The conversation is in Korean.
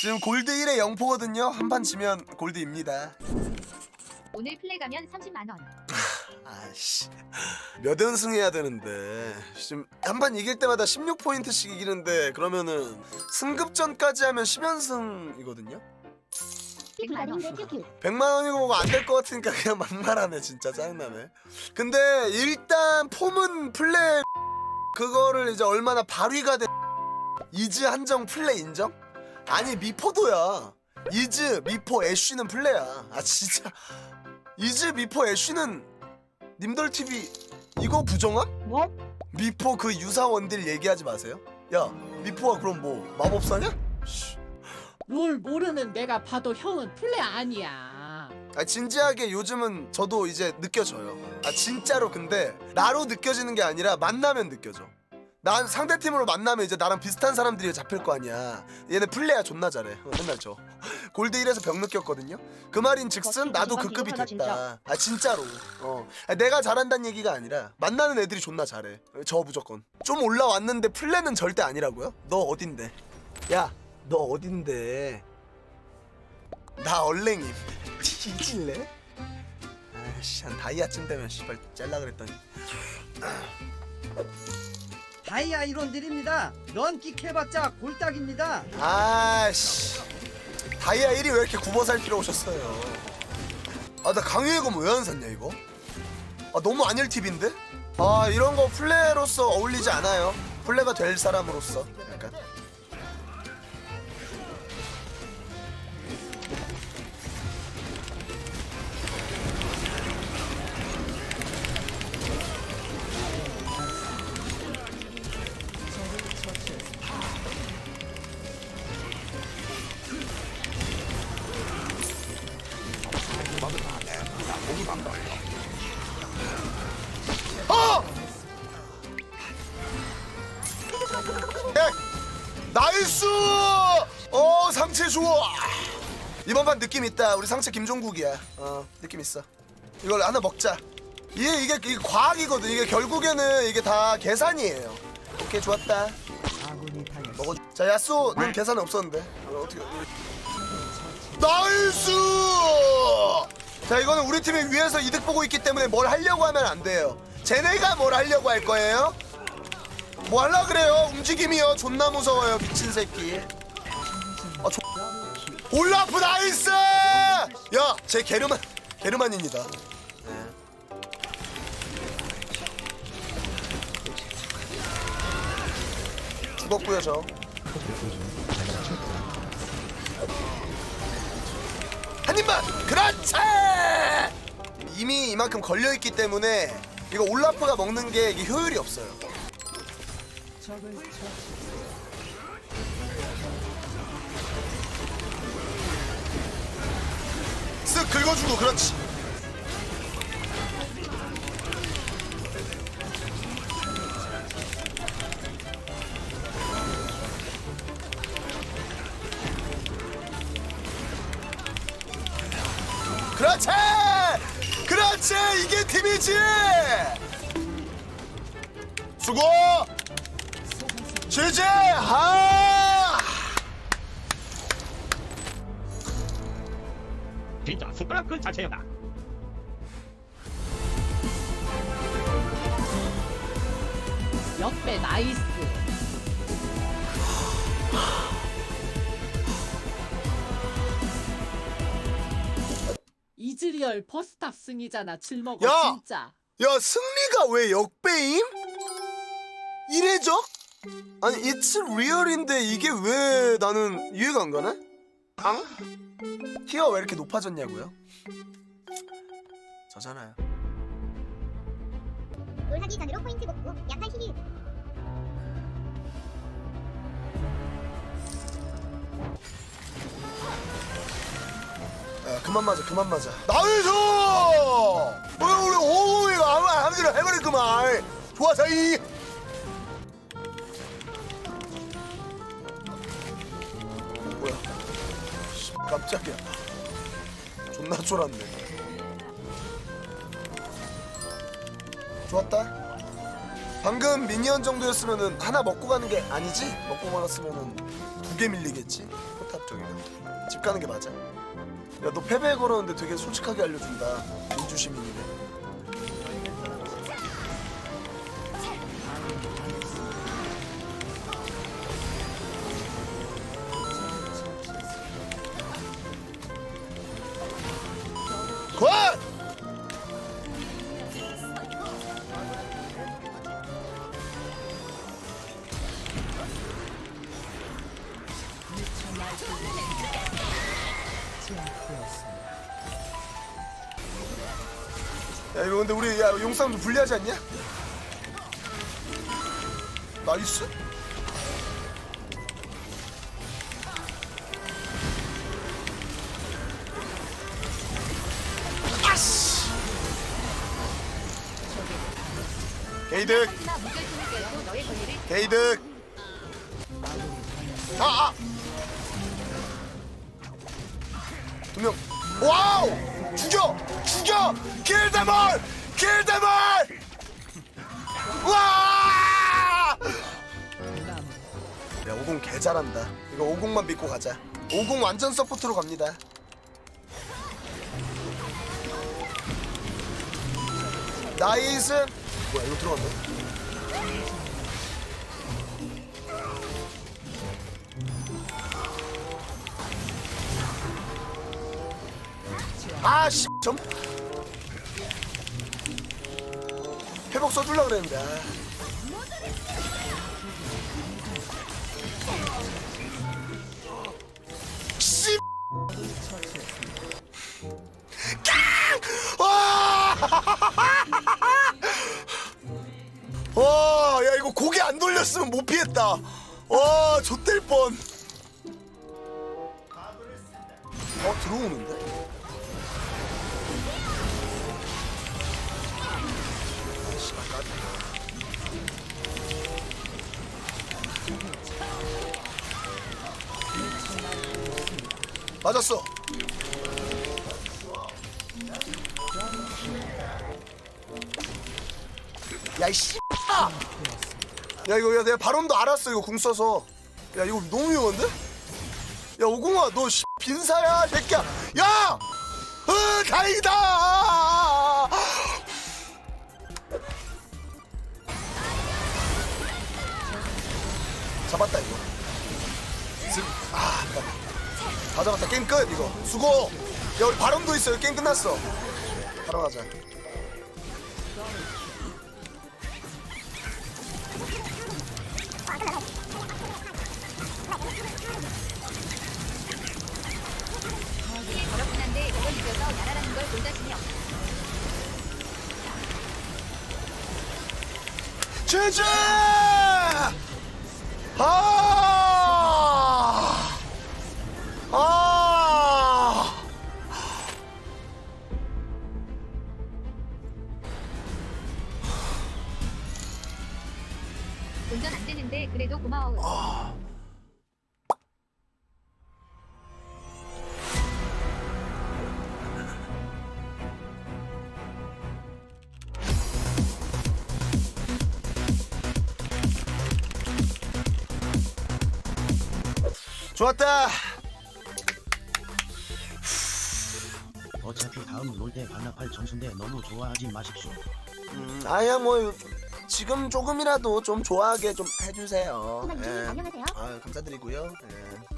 지금 골드 1에 0포거든요. 한판 지면 골드입니다. 오늘 플레 가면 30만 원. 아씨 몇 연승 해야 되는데 지금 한 판 이길 때마다 16포인트씩 이기는데 그러면은 승급전까지 하면 10연승이거든요 100만 원. 100만 원이고 안 될 것 같으니까 그냥 막말하네 진짜 짜증나네 근데 일단 폼은 플레이 그거를 이제 얼마나 발휘가 돼 이즈 한정 플레이 인정? 아니 미포도야 이즈 미포 애쉬는 플레야 아 진짜 이즈 미포 애쉬는 님들 TV 이거 부정함? 뭐? 미포 그 유사원들 얘기하지 마세요 야 미포가 그럼 뭐 마법사냐? 씨. 롤 모르는 내가 봐도 형은 플레 아니야. 아 진지하게 요즘은 저도 이제 느껴져요. 아 진짜로 근데 나로 느껴지는 게 아니라 만나면 느껴져. 난 상대 팀으로 만나면 이제 나랑 비슷한 사람들이 잡힐 거 아니야. 얘네 플레이야 존나 잘해. 어, 맨날 저 골드 1에서 병 느꼈거든요. 그 말인 즉슨 나도 그 급이 됐다. 아 진짜로. 어 아, 내가 잘한다는 얘기가 아니라 만나는 애들이 존나 잘해. 저 무조건. 좀 올라왔는데 플레는 절대 아니라고요? 너 어딘데? 야 너 어딘데? 나 얼랭임. 뒤질래? 아씨 한 다이아쯤 되면 씨발 짤라 그랬더니 다이아 이론 드립니다. 런킥 해봤자 골딱입니다. 아씨. 다이아 1이 왜 이렇게 굽어 살 필요 오셨어요? 아 나 강유해검 왜 안 샀냐 이거? 아 너무 안일 팁인데? 아 이런 거 플레이로서 어울리지 않아요. 플레이가 될 사람으로서 어! 야, 나이스! 어 상체 좋아. 이번 판 느낌 있다. 우리 상체 김종국이야. 어 느낌 있어. 이걸 하나 먹자. 이게 이게, 이게 과학이거든. 이게 결국에는 이게 다 계산이에요. 오케이 좋았다. 먹어. 자 야쏘는 계산 없었는데. 어, 어떻게? 나이스! 자 이거는 우리 팀이 위에서 이득 보고 있기 때문에 뭘 하려고 하면 안 돼요. 쟤네가 뭘 하려고 할 거예요? 뭐 할라 그래요? 움직임이요. 존나 무서워요. 미친 새끼. 아, 조... 올라프 나이스! 야, 제 게르만 게르만입니다. 네. 죽었고요, 저. 한 입만! 그렇지! 이미 이만큼 걸려있기 때문에 이거 올라프가 먹는 게 이게 효율이 없어요. 쓱 긁어주고 그렇지. 그렇지! 그렇지! 이게 팀이지! 수고! 제제! 하! 진짜 숟가락 그 자체였다. 역배 나이스. 이즈리얼 버스 탑승이잖아. 질먹어 야! 진짜. 야 승리가 왜 역배임? 이래죠? 아니 it's real인데 이게 왜 나는 이해가 안 가네? 앙? 키가 왜 이렇게 높아졌냐고요? 저잖아요 롤 하기 전으로 포인트 복구 약한 11 그만 맞아 그만 맞아. 나이스! 왜 우리 오우이가 아무 아무데나 해버렸구만. 좋아서이. 뭐야? 씨, 깜짝이야. 존나 쫄았네. 좋았다. 방금 미니언 정도였으면은 하나 먹고 가는 게 아니지? 먹고 말았으면은 두 개 밀리겠지? 포탑 저기가. 집 가는 게 맞아 야 너 패배 걸었는데 되게 솔직하게 알려준다. 민주 시민이네 야 이거 근데 우리 야 용싸움 좀 불리하지 않냐? 나이스. 아씨 게이득. 게이득. 아아. 두명. 와우 죽여 죽여 킬데몰 킬데몰 와! 야, 50개 잘한다. 이거 50만 믿고 가자. 50 완전 서포트로 갑니다. 나이스. 뭐야, 이거 들어갔네. 아, 씨, 점. 회복 써줄라 그랬는데. 아. 와! 와, 야 이거 고개 안 돌렸으면 못 피했다. 와, 좆될 뻔. 어, 들어오는데? 맞았어. 야, 이씨. 야, 이거 야, 내가 발언도 알았어. 이거 궁 써서. 야, 이거 너무 위험한데? 야, 오공아, 너 씨, 빈사야, 새끼야. 야! 으, 다행이다! 다 잡았다. 게임 끝, 이거. 수고! 야, 우리 발언도 있어요. 게임 끝났어. 바로 가자. 어렵긴. 제제! 좋았다. 어차피 다음 롤때 반납할 점수인데 너무 좋아하지 마십시오. 음, 아야 뭐 지금 조금이라도 좀 좋아하게 좀 해주세요. 고맙님 예. 안녕하세요. 아 감사드리고요. 예.